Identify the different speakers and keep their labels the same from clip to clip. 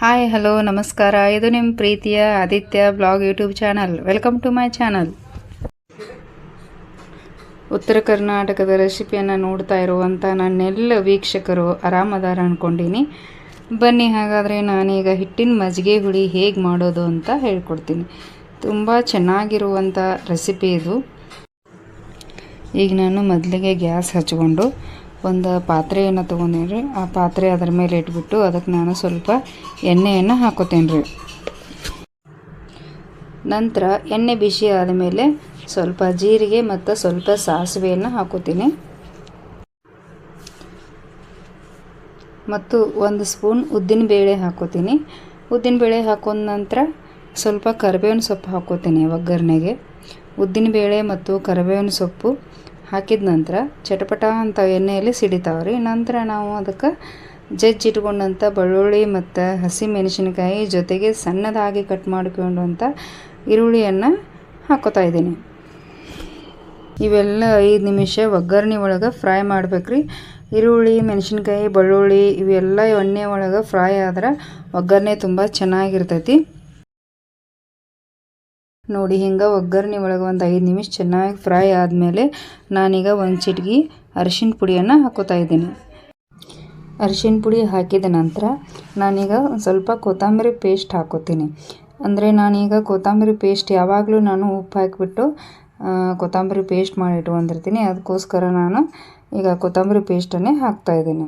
Speaker 1: Hi hello ನಮಸ್ಕಾರ ಇದು ನಿಮ್ಮ ಪ್ರೀತಿಯ Aditya blog YouTube channel welcome to my channel ಉತ್ತರ ಕರ್ನಾಟಕದ ರೆಸಿಪಿಯನ್ನು ನೋಡ್ತಾ ಇರುವಂಥ ನನ್ನೆಲ್ಲ ವೀಕ್ಷಕರು ಆರಾಮದಾರ ಅಂದ್ಕೊಂಡೀನಿ ಬನ್ನಿ ಹಾಗಾದರೆ ನಾನೀಗ ಹಿಟ್ಟಿನ ಮಜ್ಜಿಗೆ ಹುಳಿ ಹೇಗೆ ಮಾಡೋದು ಅಂತ ಹೇಳ್ಕೊಡ್ತೀನಿ ತುಂಬ ಚೆನ್ನಾಗಿರುವಂಥ ರೆಸಿಪಿ ಇದು ಈಗ ನಾನು ಮೊದಲಿಗೆ ಗ್ಯಾಸ್ ಹಚ್ಕೊಂಡು ಒಂದು ಪಾತ್ರೆಯನ್ನು ತೊಗೊಂಡೇನಿ ರೀ ಆ ಪಾತ್ರೆ ಅದರ ಮೇಲೆ ಇಟ್ಬಿಟ್ಟು ಅದಕ್ಕೆ ನಾನು ಸ್ವಲ್ಪ ಎಣ್ಣೆಯನ್ನು ಹಾಕೋತೇನೆ ರೀ ನಂತರ ಎಣ್ಣೆ ಬಿಸಿ ಆದಮೇಲೆ ಸ್ವಲ್ಪ ಜೀರಿಗೆ ಮತ್ತು ಸ್ವಲ್ಪ ಸಾಸಿವೆಯನ್ನು ಹಾಕೋತೀನಿ. ಮತ್ತು ಒಂದು ಸ್ಪೂನ್ ಉದ್ದಿನ ಬೇಳೆ ಹಾಕೋತೀನಿ. ಉದ್ದಿನ ಬೇಳೆ ಹಾಕೊಂಡ ನಂತರ ಸ್ವಲ್ಪ ಕರಿಬೇವಿನ ಸೊಪ್ಪು ಹಾಕೋತೀನಿ ಒಗ್ಗರಣೆಗೆ ಉದ್ದಿನ ಬೇಳೆ ಮತ್ತು ಕರಿಬೇವಿನ ಸೊಪ್ಪು ಹಾಕಿದ ನಂತರ ಚಟಪಟ ಅಂತ ಎಣ್ಣೆಯಲ್ಲಿ ಸಿಡಿತಾವೆ ರೀ ನಂತರ ನಾವು ಅದಕ್ಕೆ ಜಜ್ಜಿಟ್ಕೊಂಡಂಥ ಬೆಳ್ಳುಳ್ಳಿ ಮತ್ತು ಹಸಿ ಮೆಣಸಿನಕಾಯಿ ಜೊತೆಗೆ ಸಣ್ಣದಾಗಿ ಕಟ್ ಮಾಡ್ಕೊಂಡಂಥ ಈರುಳ್ಳಿಯನ್ನು ಹಾಕೋತಾ ಇದ್ದೀನಿ. ಇವೆಲ್ಲ ಐದು ನಿಮಿಷ ಒಗ್ಗರಣೆ ಒಳಗೆ ಫ್ರೈ ಮಾಡ್ಬೇಕ್ರಿ. ಈರುಳ್ಳಿ, ಮೆಣಸಿನ್ಕಾಯಿ, ಬೆಳ್ಳುಳ್ಳಿ ಇವೆಲ್ಲ ಎಣ್ಣೆ ಒಳಗೆ ಫ್ರೈ ಆದ್ರೆ ಒಗ್ಗರಣೆ ತುಂಬ ಚೆನ್ನಾಗಿರ್ತೈತಿ. ನೋಡಿ, ಹಿಂಗೆ ಒಗ್ಗರಣೆ ಒಳಗೆ ಒಂದು ಐದು ನಿಮಿಷ ಚೆನ್ನಾಗಿ ಫ್ರೈ ಆದಮೇಲೆ ನಾನೀಗ ಒಂದು ಚಿಟ್ಗಿ ಅರಿಶಿನ ಪುಡಿಯನ್ನು ಹಾಕೋತಾ ಇದ್ದೀನಿ. ಅರಿಶಿನ ಪುಡಿ ಹಾಕಿದ ನಂತರ ನಾನೀಗ ಸ್ವಲ್ಪ ಕೊತ್ತಂಬರಿ ಪೇಸ್ಟ್ ಹಾಕೋತೀನಿ. ಅಂದರೆ ನಾನೀಗ ಕೊತ್ತಂಬರಿ ಪೇಸ್ಟ್ ಯಾವಾಗಲೂ ನಾನು ಉಪ್ಪು ಹಾಕಿಬಿಟ್ಟು ಕೊತ್ತಂಬರಿ ಪೇಸ್ಟ್ ಮಾಡಿ ಇಟ್ಕೊಂಡಿರ್ತೀನಿ ಅದಕ್ಕೋಸ್ಕರ ನಾನು ಈಗ ಕೊತ್ತಂಬರಿ ಪೇಸ್ಟನ್ನೇ ಹಾಕ್ತಾಯಿದ್ದೀನಿ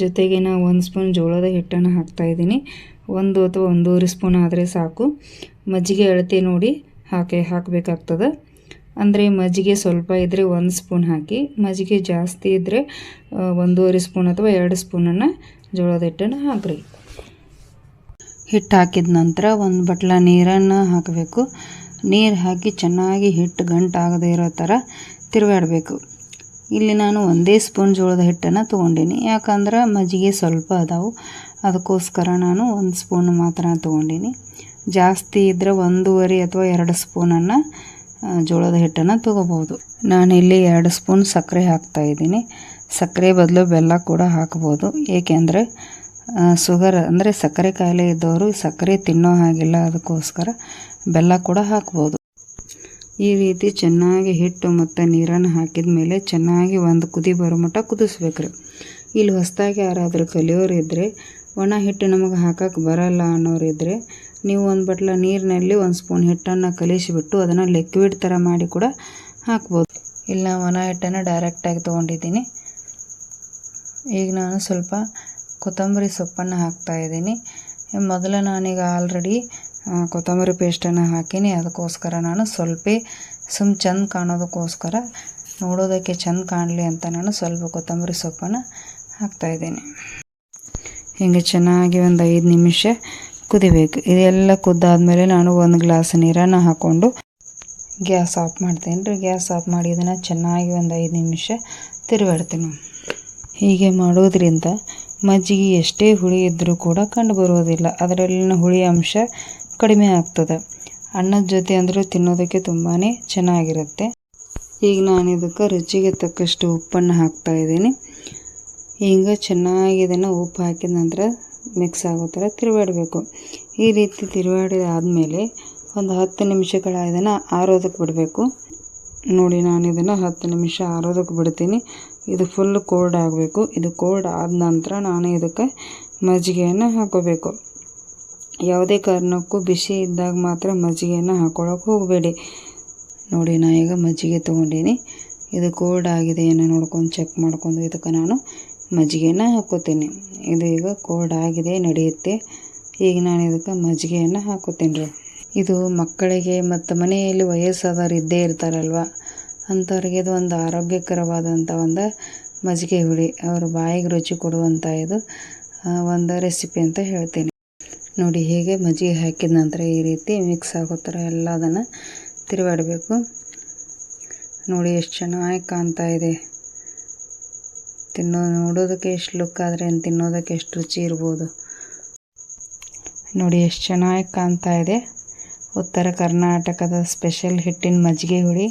Speaker 1: ಜೊತೆಗೆ ನಾವು ಒಂದು ಸ್ಪೂನ್ ಜೋಳದ ಹಿಟ್ಟನ್ನು ಹಾಕ್ತಾಯಿದ್ದೀನಿ ಒಂದು ಅಥವಾ ಒಂದೂವರೆ ಸ್ಪೂನ್ ಆದರೆ ಸಾಕು. ಮಜ್ಜಿಗೆ ಅಳತೆ ನೋಡಿ ಹಾಕಿ, ಹಾಕಬೇಕಾಗ್ತದೆ. ಅಂದರೆ ಮಜ್ಜಿಗೆ ಸ್ವಲ್ಪ ಇದ್ದರೆ ಒಂದು ಸ್ಪೂನ್ ಹಾಕಿ, ಮಜ್ಜಿಗೆ ಜಾಸ್ತಿ ಇದ್ದರೆ ಒಂದೂವರೆ ಸ್ಪೂನ್ ಅಥವಾ ಎರಡು ಸ್ಪೂನನ್ನು ಜೋಳದ ಹಿಟ್ಟನ್ನು ಹಾಕ್ರಿ. ಹಿಟ್ಟು ಹಾಕಿದ ನಂತರ ಒಂದು ಬಟ್ಲ ನೀರನ್ನು ಹಾಕಬೇಕು. ನೀರು ಹಾಕಿ ಚೆನ್ನಾಗಿ ಹಿಟ್ಟು ಗಂಟಾಗದೇ ಇರೋ ಥರ ತಿರುಗಾಡಬೇಕು. ಇಲ್ಲಿ ನಾನು ಒಂದೇ ಸ್ಪೂನ್ ಜೋಳದ ಹಿಟ್ಟನ್ನು ತೊಗೊಂಡೀನಿ. ಯಾಕಂದ್ರೆ ಮಜ್ಜಿಗೆ ಸ್ವಲ್ಪ ಅದಾವು. ಅದಕ್ಕೋಸ್ಕರ ನಾನು ಒಂದು ಸ್ಪೂನ್ ಮಾತ್ರ ತೊಗೊಂಡೀನಿ. ಜಾಸ್ತಿ ಇದ್ದರೆ ಒಂದೂವರೆ ಅಥವಾ ಎರಡು ಸ್ಪೂನನ್ನು ಜೋಳದ ಹಿಟ್ಟನ್ನು ತೊಗೋಬೋದು ನಾನಿಲ್ಲಿ ಎರಡು ಸ್ಪೂನ್ ಸಕ್ಕರೆ ಹಾಕ್ತಾಯಿದ್ದೀನಿ ಸಕ್ಕರೆ ಬದಲು ಬೆಲ್ಲ ಕೂಡ ಹಾಕ್ಬೋದು. ಏಕೆಂದರೆ ಶುಗರ್ ಅಂದರೆ ಸಕ್ಕರೆ ಕಾಯಿಲೆ ಇದ್ದವರು ಸಕ್ಕರೆ ತಿನ್ನೋ ಹಾಗಿಲ್ಲ. ಅದಕ್ಕೋಸ್ಕರ ಬೆಲ್ಲ ಕೂಡ ಹಾಕ್ಬೋದು. ಈ ರೀತಿ ಚೆನ್ನಾಗಿ ಹಿಟ್ಟು ಮತ್ತು ನೀರನ್ನು ಹಾಕಿದ ಮೇಲೆ ಚೆನ್ನಾಗಿ ಒಂದು ಕುದಿ ಬರೋ ಮಟ್ಟ ಕುದಿಸ್ಬೇಕ್ರಿ. ಇಲ್ಲಿ ಹೊಸದಾಗಿ ಯಾರಾದರೂ ಕಲಿಯೋರು ಇದ್ದರೆ ಒಣ ಹಿಟ್ಟು ನಮಗೆ ಹಾಕಕ್ಕೆ ಬರಲ್ಲ ಅನ್ನೋರು ಇದ್ದರೆ ನೀವು ಒಂದು ಬಟ್ಲ ನೀರಿನಲ್ಲಿ ಒಂದು ಸ್ಪೂನ್ ಹಿಟ್ಟನ್ನು ಕಲಿಸಿಬಿಟ್ಟು ಅದನ್ನು ಲಿಕ್ವಿಡ್ ಥರ ಮಾಡಿ ಕೂಡ ಹಾಕ್ಬೋದು. ಇಲ್ಲ, ಒಣ ಹಿಟ್ಟನ್ನು ಡೈರೆಕ್ಟಾಗಿ ತೊಗೊಂಡಿದ್ದೀನಿ. ಈಗ ನಾನು ಸ್ವಲ್ಪ ಕೊತ್ತಂಬರಿ ಸೊಪ್ಪನ್ನು ಹಾಕ್ತಾಯಿದ್ದೀನಿ ಮೊದಲು ನಾನೀಗ ಆಲ್ರೆಡಿ ಕೊತ್ತಂಬರಿ ಪೇಸ್ಟನ್ನು ಹಾಕೀನಿ. ಅದಕ್ಕೋಸ್ಕರ ನಾನು ಸ್ವಲ್ಪ ಸುಮ್ ಚೆಂದ ಕಾಣೋದಕ್ಕೋಸ್ಕರ ನೋಡೋದಕ್ಕೆ ಚೆಂದ ಕಾಣಲಿ ಅಂತ ನಾನು ಸ್ವಲ್ಪ ಕೊತ್ತಂಬರಿ ಸೊಪ್ಪನ್ನು ಹಾಕ್ತಾಯಿದ್ದೀನಿ ಹಿಂಗೆ ಚೆನ್ನಾಗಿ ಒಂದು ಐದು ನಿಮಿಷ ಕುದಿಬೇಕು. ಇದೆಲ್ಲ ಕುದ್ದಾದಮೇಲೆ ನಾನು ಒಂದು ಗ್ಲಾಸ್ ನೀರನ್ನು ಹಾಕ್ಕೊಂಡು ಗ್ಯಾಸ್ ಆಫ್ ಮಾಡ್ತೀನಿ ರೀ. ಗ್ಯಾಸ್ ಆಫ್ ಮಾಡಿ ಇದನ್ನು ಚೆನ್ನಾಗಿ ಒಂದು ಐದು ನಿಮಿಷ ತಿರುಗಾಡ್ತೀನಿ. ಹೀಗೆ ಮಾಡೋದ್ರಿಂದ ಮಜ್ಜಿಗೆ ಎಷ್ಟೇ ಹುಳಿ ಇದ್ದರೂ ಕೂಡ ಕಂಡು ಬರುವುದಿಲ್ಲ ಅದರಲ್ಲಿನ ಹುಳಿ ಅಂಶ ಕಡಿಮೆ ಆಗ್ತದೆ. ಅನ್ನದ ಜೊತೆ ಅಂದರೂ ತಿನ್ನೋದಕ್ಕೆ ತುಂಬಾ ಚೆನ್ನಾಗಿರುತ್ತೆ. ಈಗ ನಾನು ಇದಕ್ಕೆ ರುಚಿಗೆ ತಕ್ಕಷ್ಟು ಉಪ್ಪನ್ನು ಹಾಕ್ತಾ ಇದ್ದೀನಿ. ಈಗ ಚೆನ್ನಾಗಿ ಇದನ್ನು ಉಪ್ಪು ಹಾಕಿದ ನಂತರ ಮಿಕ್ಸ್ ಆಗೋ ಥರ ತಿರುವಾಡಬೇಕು ಈ ರೀತಿ ತಿರುವಾಡಿದ ಆದಮೇಲೆ ಒಂದು ಹತ್ತು ನಿಮಿಷಗಳ ಇದನ್ನು ಆರೋದಕ್ಕೆ ಬಿಡಬೇಕು. ನೋಡಿ, ನಾನು ಇದನ್ನು ಹತ್ತು ನಿಮಿಷ ಆರೋದಕ್ಕೆ ಬಿಡ್ತೀನಿ. ಇದು ಫುಲ್ ಕೋಲ್ಡ್ ಆಗಬೇಕು. ಇದು ಕೋಲ್ಡ್ ಆದ ನಂತರ ನಾನು ಇದಕ್ಕೆ ಮಜ್ಜಿಗೆಯನ್ನು ಹಾಕೋಬೇಕು. ಯಾವುದೇ ಕಾರಣಕ್ಕೂ ಬಿಸಿ ಇದ್ದಾಗ ಮಾತ್ರ ಮಜ್ಜಿಗೆಯನ್ನು ಹಾಕೊಳ್ಳೋಕೆ ಹೋಗಬೇಡಿ. ನೋಡಿ, ನಾ ಈಗ ಮಜ್ಜಿಗೆ ತೊಗೊಂಡೀನಿ. ಇದು ಕೋಲ್ಡ್ ಆಗಿದೆ ಏನೋ ನೋಡ್ಕೊಂಡು ಚೆಕ್ ಮಾಡ್ಕೊಂಡು ಇದಕ್ಕೆ ನಾನು ಮಜ್ಜಿಗೆಯನ್ನು ಹಾಕೋತೀನಿ. ಇದು ಈಗ ಕೋಲ್ಡ್ ಆಗಿದೆ, ನಡೆಯುತ್ತೆ. ಈಗ ನಾನು ಇದಕ್ಕೆ ಮಜ್ಜಿಗೆಯನ್ನು ಹಾಕೋತೀನಿ ರೀ ಇದು ಮಕ್ಕಳಿಗೆ ಮತ್ತು ಮನೆಯಲ್ಲಿ ವಯಸ್ಸಾದವ್ರು ಇದ್ದೇ ಇರ್ತಾರಲ್ವ, ಅಂಥವ್ರಿಗೆ ಇದು ಒಂದು ಆರೋಗ್ಯಕರವಾದಂಥ ಒಂದು ಮಜ್ಜಿಗೆ ಹುಳಿ. ಅವ್ರ ಬಾಯಿಗೆ ರುಚಿ ಕೊಡುವಂಥ ಇದು ಒಂದು ರೆಸಿಪಿ ಅಂತ ಹೇಳ್ತೀನಿ. ನೋಡಿ ಹೇಗೆ ಮಜ್ಜಿಗೆ ಹಾಕಿದ ನಂತರ ಈ ರೀತಿ ಮಿಕ್ಸ್ ಆಗೋ ಥರ ಎಲ್ಲದನ್ನು ತಿರುಗಾಡಬೇಕು. ನೋಡಿ ಎಷ್ಟು ಚೆನ್ನಾಗಿ ಕಾಣ್ತಾ ಇದೆ. ತಿನ್ನೋ, ನೋಡೋದಕ್ಕೆ ಎಷ್ಟು ಲುಕ್ ಆದರೆ ತಿನ್ನೋದಕ್ಕೆ ಎಷ್ಟು ರುಚಿ ಇರ್ಬೋದು. ನೋಡಿ ಎಷ್ಟು ಚೆನ್ನಾಗಿ ಕಾಣ್ತಾ ಇದೆ. ಉತ್ತರ ಕರ್ನಾಟಕದ ಸ್ಪೆಷಲ್ ಹಿಟ್ಟಿನ ಮಜ್ಜಿಗೆ ಹುಳಿ.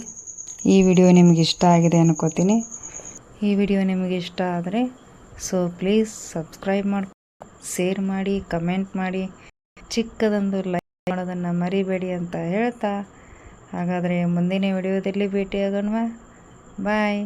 Speaker 1: ಈ ವಿಡಿಯೋ ನಿಮಗೆ ಇಷ್ಟ ಆಗಿದೆ ಅನ್ಕೋತೀನಿ. ಈ ವಿಡಿಯೋ ನಿಮಗೆ ಇಷ್ಟ ಆದರೆ ಸೊ ಪ್ಲೀಸ್ ಸಬ್ಸ್ಕ್ರೈಬ್ ಮಾಡಿ ಶೇರ್ ಮಾಡಿ, ಕಮೆಂಟ್ ಮಾಡಿ, ಚಿಕ್ಕದೊಂದು ಲೈಕ್ ಮಾಡೋದನ್ನು ಮರಿಬೇಡಿ ಅಂತ ಹೇಳ್ತಾ. ಹಾಗಾದರೆ ಮುಂದಿನ ವಿಡಿಯೋದಲ್ಲಿ ಭೇಟಿಯಾಗೋಣ ಬಾಯ್